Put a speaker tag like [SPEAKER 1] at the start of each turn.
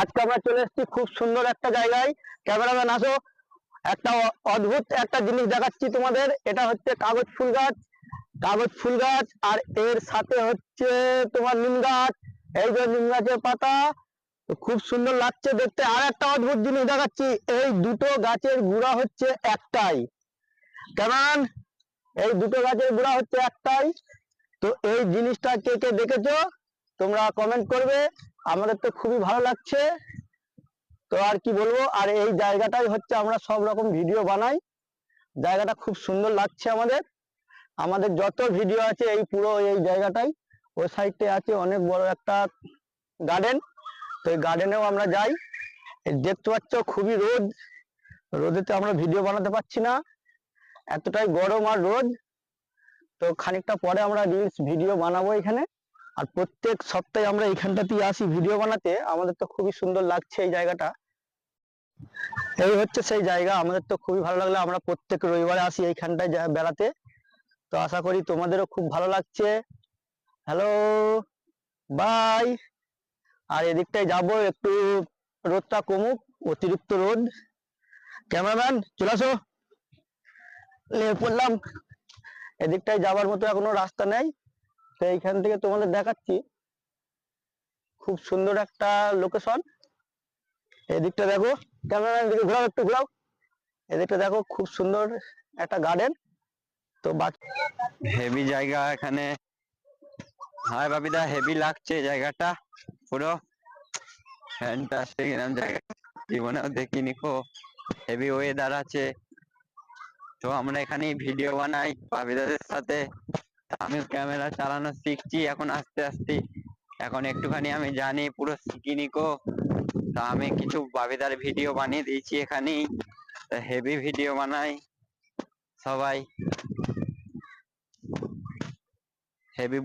[SPEAKER 1] আজকে আমরা চলে এসেছি খুব সুন্দর একটা জায়গায়। ক্যামেরাম্যান, আসো। একটা অদ্ভুত একটা জিনিস দেখাচ্ছি তোমাদের। এটা হচ্ছে কাগজ ফুল গাছ। কাগজ ফুল গাছ, আর এর সাথে হচ্ছে তোমার নিম গাছ। এই যে নিম গাছের পাতা, খুব সুন্দর লাগছে দেখতে। আর একটা অদ্ভুত জিনিস দেখাচ্ছি, এই দুটো গাছের গুড়া হচ্ছে একটাই। কেমন এই দুটো গাছের গুড়া হচ্ছে একটাই। তো এই জিনিসটা কে কে দেখেছ? তোমরা কমেন্ট করবে, আমাদের তো খুবই ভালো লাগছে। তো আর কি বলব, আর এই জায়গাটাই হচ্ছে আমরা সব রকম ভিডিও বানাই। জায়গাটা খুব সুন্দর লাগছে আমাদের। আমাদের যত ভিডিও আছে এই পুরো এই জায়গাটাই, ওই সাইডে আছে অনেক বড় একটা গার্ডেন তো এই গার্ডেনেও আমরা যাই। দেখতে পাচ্ছ খুবই রোদ। রোদেতে আমরা ভিডিও বানাতে পারছি না। এতটাই গরম আর রোদ। তো খানিকটা পরে আমরা রিলস ভিডিও বানাবো এখানে। আর প্রত্যেক সপ্তাহে আমরা এইখানটাতেই আসি ভিডিও বানাতে। আমাদের তো খুবই সুন্দর লাগছে এই জায়গাটা। এই হচ্ছে সেই জায়গা, আমাদের তো খুবই ভালো লাগল। আমরা প্রত্যেক রবিবারে আসি এইখানটায় বেড়াতে। তো আশা করি তোমাদেরও খুব ভালো লাগছে। হ্যালো বাই আর এদিকটায় যাব একটু রোদটা কমুক, অতিরিক্ত রোদ ক্যামেরাম্যান চলে আসো। পড়লাম। এদিকটায় যাবার মতো এখনও রাস্তা নেই। তো এইখান থেকে তোমাদের দেখাচ্ছি। খুব সুন্দর একটা লোকেশন এদিকটা দেখো ক্যামেরাম্যান দিকে ঘোরাও, একটু ঘোরাও। এদিকটা দেখো, খুব সুন্দর একটা গার্ডেন তো
[SPEAKER 2] হেভি জায়গা এখানে। হাই বাবিদা হেভি লাগছে জায়গাটা। পুরো জায়গা। জীবনেও দেখিনি কো। হেভি ওয়েদার আছে। তো আমরা এখানে ভিডিও বানাই বাবিদাদের সাথে। আমি ক্যামেরা চালানো শিখছি, এখন আস্তে আস্তে। এখন একটুখানি আমি জানি পুরো শিখিনি কো তা আমি কিছু বাবিদার ভিডিও বানিয়ে দিয়েছি এখানেই। হেভি ভিডিও বানাই সবাই। হেভি